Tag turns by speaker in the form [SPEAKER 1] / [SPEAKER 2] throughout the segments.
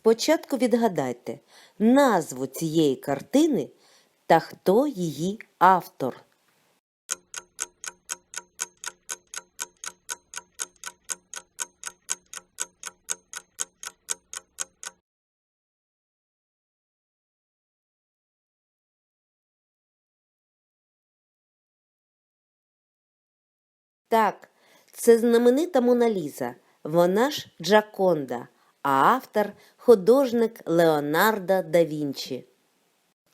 [SPEAKER 1] Спочатку відгадайте назву цієї картини та хто її автор. Так, це знаменита Мона Ліза. Вона ж Джаконда, а автор художник Леонардо да Вінчі.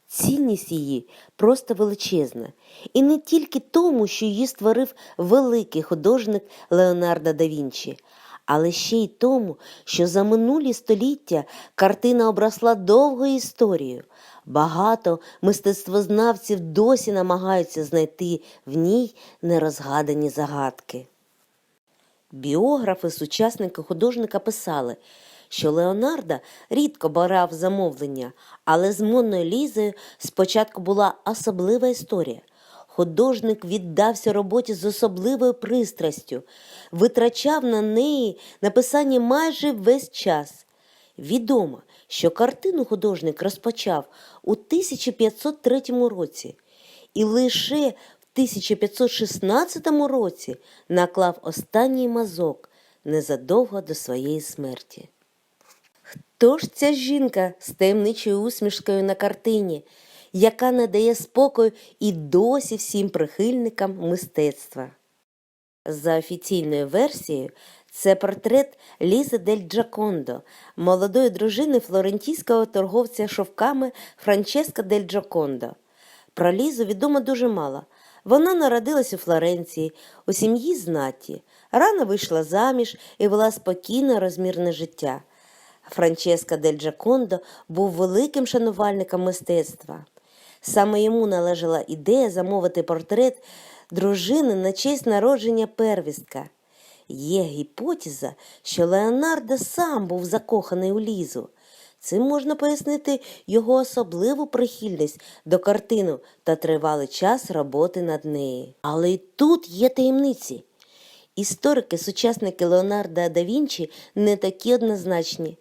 [SPEAKER 1] Цінність її просто величезна, і не тільки тому, що її створив великий художник Леонардо да Вінчі, але ще й тому, що за минулі століття картина обросла довгою історією. Багато мистецтвознавців досі намагаються знайти в ній нерозгадані загадки. Біографи, сучасники художника писали, що Леонардо рідко брав замовлення, але з Монною Лізою спочатку була особлива історія. Художник віддався роботі з особливою пристрастю, витрачав на неї написання майже весь час. Відомо, що картину художник розпочав у 1503 році і лише в 1516 році наклав останній мазок незадовго до своєї смерті. Хто ж ця жінка з таємничою усмішкою на картині, яка надає спокою і досі всім прихильникам мистецтва? За офіційною версією, це портрет Лізи дель Джакондо, молодої дружини флорентійського торговця шовками Франческо дель Джакондо. Про Лізу відомо дуже мало. Вона народилась у Флоренції, у сім'ї знаті, рано вийшла заміж і вела спокійне розмірне життя. Франческо дель Джакондо був великим шанувальником мистецтва. Саме йому належала ідея замовити портрет дружини на честь народження первістка. Є гіпотеза, що Леонардо сам був закоханий у Лізу. Цим можна пояснити його особливу прихильність до картину та тривалий час роботи над нею. Але й тут є таємниці. Історики, сучасники Леонардо да Вінчі не такі однозначні.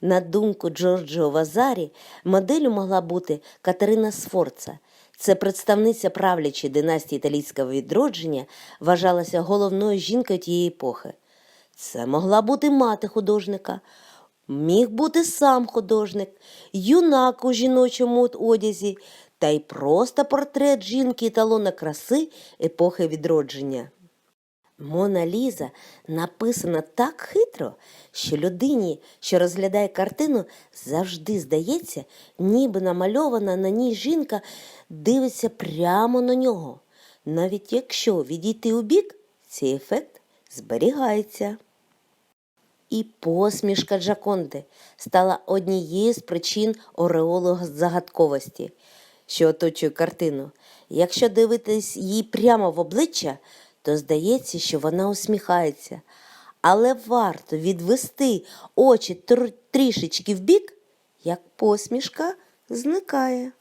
[SPEAKER 1] На думку Джорджіо Вазарі, моделлю могла бути Катерина Сфорца. Це представниця правлячої династії італійського відродження, вважалася головною жінкою тієї епохи. Це могла бути мати художника, міг бути сам художник, юнак у жіночому одязі та й просто портрет жінки еталона краси епохи відродження. Мона Ліза написана так хитро, що людині, що розглядає картину, завжди здається, ніби намальована на ній жінка дивиться прямо на нього. Навіть якщо відійти у бік, цей ефект зберігається. І посмішка Джаконди стала однією з причин ореолу загадковості, що оточує картину. Якщо дивитись їй прямо в обличчя, то здається, що вона усміхається. Але варто відвести очі тр- трішечки вбік, як посмішка зникає.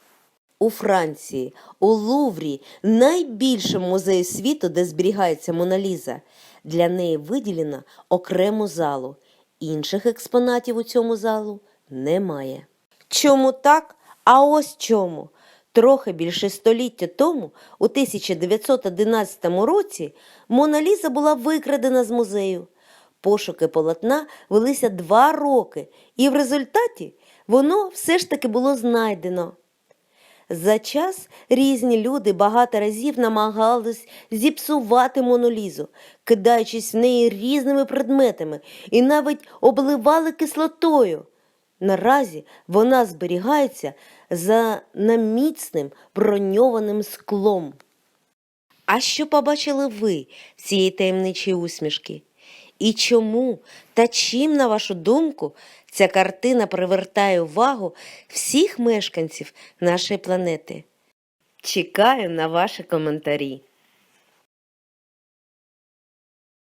[SPEAKER 1] У Франції, у Луврі, найбільшому музеї світу, де зберігається Моналіза, для неї виділено окрему залу. Інших експонатів у цьому залу немає. Чому так? А ось чому. Трохи більше століття тому, у 1911 році, Мона Ліза була викрадена з музею. Пошуки полотна велися два роки, і в результаті воно все ж таки було знайдено. За час різні люди багато разів намагались зіпсувати Монолізу, кидаючись в неї різними предметами і навіть обливали кислотою. Наразі вона зберігається за наміцним броньованим склом. А що побачили ви в цієї таємничій усмішки? І чому та чим, на вашу думку, ця картина привертає увагу всіх мешканців нашої планети? Чекаю на ваші коментарі.